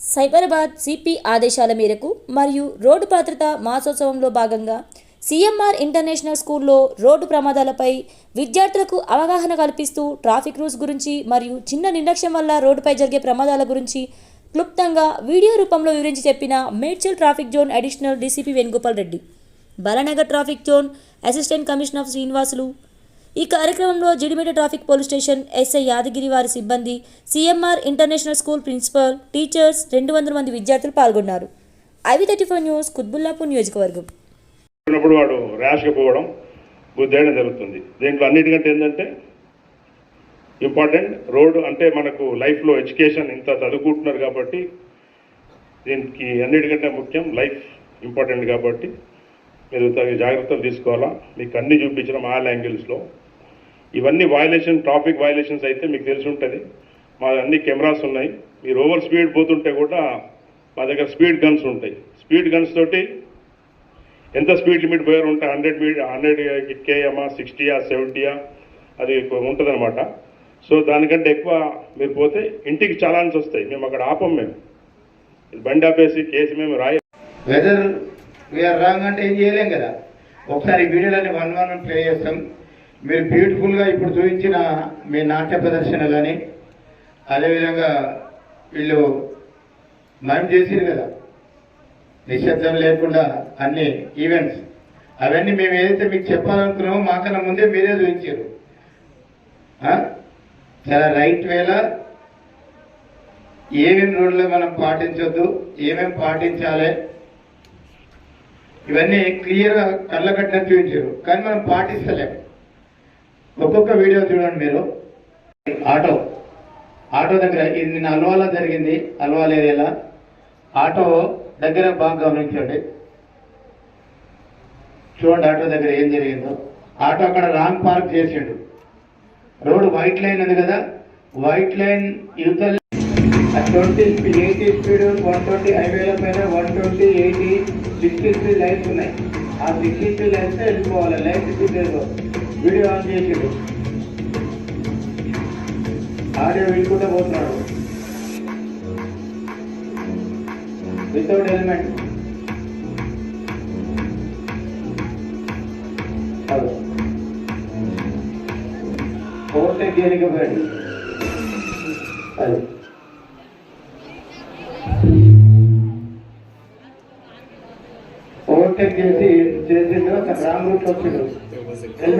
Cyberabad CP ఆదేశాల మేరకు మరియు రోడ్డు భద్రత మాసోత్సవంలో భాగంగా సిఎంఆర్ ఇంటర్నేషనల్ స్కూల్లో రోడ్డు ప్రమాదాలపై విద్యార్థులకు అవగాహన కల్పిస్తూ ట్రాఫిక్ రూల్స్ గురించి మరియు చిన్న నిర్లక్ష్యం వల్ల రోడ్డుపై జరిగే ప్రమాదాల గురించి క్లుప్తంగా వీడియో రూపంలో వివరించి చెప్పిన Medchal traffic zone additional DCP Venugopal Reddy. Balanagar traffic zone assistant commissioner Srinivasulu ఈ కార్యక్రమంలో Jeedimetla traffic police station SI Yadagiri వారి సిబ్బంది CMR international school principal teachers రెండు వందల మంది విద్యార్థులు పాల్గొన్నారు. IV thirty four news Quthbullapur నియోజకవర్గం. ఉన్నప్పుడు వాడు ర్యాష్గా పోవడం గుద్దేయడం జరుగుతుంది. దీంట్లో అన్నిటికంటే ఏంటంటే ఇంపార్టెంట్ రోడ్ అంటే మనకు లైఫ్లో ఎడ్యుకేషన్ ఇంత చదువుకుంటున్నారు కాబట్టి దీనికి అన్నిటికంటే ముఖ్యం లైఫ్ ఇంపార్టెంట్ కాబట్టి మీరు తగిన జాగ్రత్తలు తీసుకోవాలా? మీకు అన్ని చూపించడం ఆల్ యాంగిల్స్లో ఇవన్నీ వయలేషన్ ట్రాఫిక్ వయలేషన్స్ అయితే మీకు తెలిసి ఉంటుంది. మా అన్ని కెమెరాస్ ఉన్నాయి. మీరు ఓవర్ స్పీడ్ పోతుంటే కూడా మా దగ్గర స్పీడ్ గన్స్ ఉంటాయి. స్పీడ్ గన్స్ తోటి ఎంత స్పీడ్ లిమిట్ పోయారు ఉంటే హండ్రెడ్ మీడ్ హండ్రెడ్ కేఎమా సిక్స్టీయా సెవెంటీయా అది ఉంటుందన్నమాట. సో దానికంటే ఎక్కువ మీరు పోతే ఇంటికి చలాన్స్ వస్తాయి. మేము అక్కడ ఆపం మేము. బండి ఆపేసి కేసు మేము రాయ. వెదర్ వీఆర్ రాంగ్ అంటే ఏం చేయలేం కదా? ఒకసారి వీడియోలన్నీ వన్ వన్ ప్లే చేస్తాం. మీరు బ్యూటిఫుల్గా ఇప్పుడు చూపించిన మీ నాట్య ప్రదర్శన కానీ అదేవిధంగా వీళ్ళు మనం చేసిరు కదా. నిశ్శబ్దం లేకుండా అన్ని ఈవెంట్స్ అవన్నీ మేము ఏదైతే మీకు చెప్పాలనుకున్నామో మాకన్నా ముందే మీరే చూపించారు చాలా రైట్ వేలా ఏమేమి రోడ్లు మనం పాటించొద్దు ఏమేమి పాటించాలి ఇవన్నీ క్లియర్గా కళ్ళకట్టినట్టు చూపించారు కానీ మనం పాటిస్తలేం. ఒక్కొక్క వీడియో చూడండి మీరు. ఆటో. ఆటో దగ్గర ఇది నిన్న అల్వాలో జరిగింది అల్వాల్ ఏరియాలో ఆటో దగ్గర బాగా గమనించండి. చూడండి ఆటో దగ్గర ఏం జరిగిందో. ఆటో అక్కడ రాంగ్ పార్క్ చేసిండు. రోడ్ వైట్ లైన్ ఉంది కదా వైట్ లైన్ యువతల twenty speed eighty speed one twenty హైవేల పైన one twenty eighty sixty three lines ఉన్నాయి. ఆ సిక్స్టీ త్రీ లైన్స్ వెళ్ళిపోవాలి లైన్స్ స్పీడ్ వీడియో ఆన్ చేసిండు ఆడియో వినుకుంటే పోతున్నాడు వితౌట్ హెల్మెట్ ఓవర్టేక్ చేయలేకపోయాడు అది ఓవర్టేక్ చేసి చేసిండు అక్కడ రాంగ్ రూట్ వచ్చిండు హెల్మెట్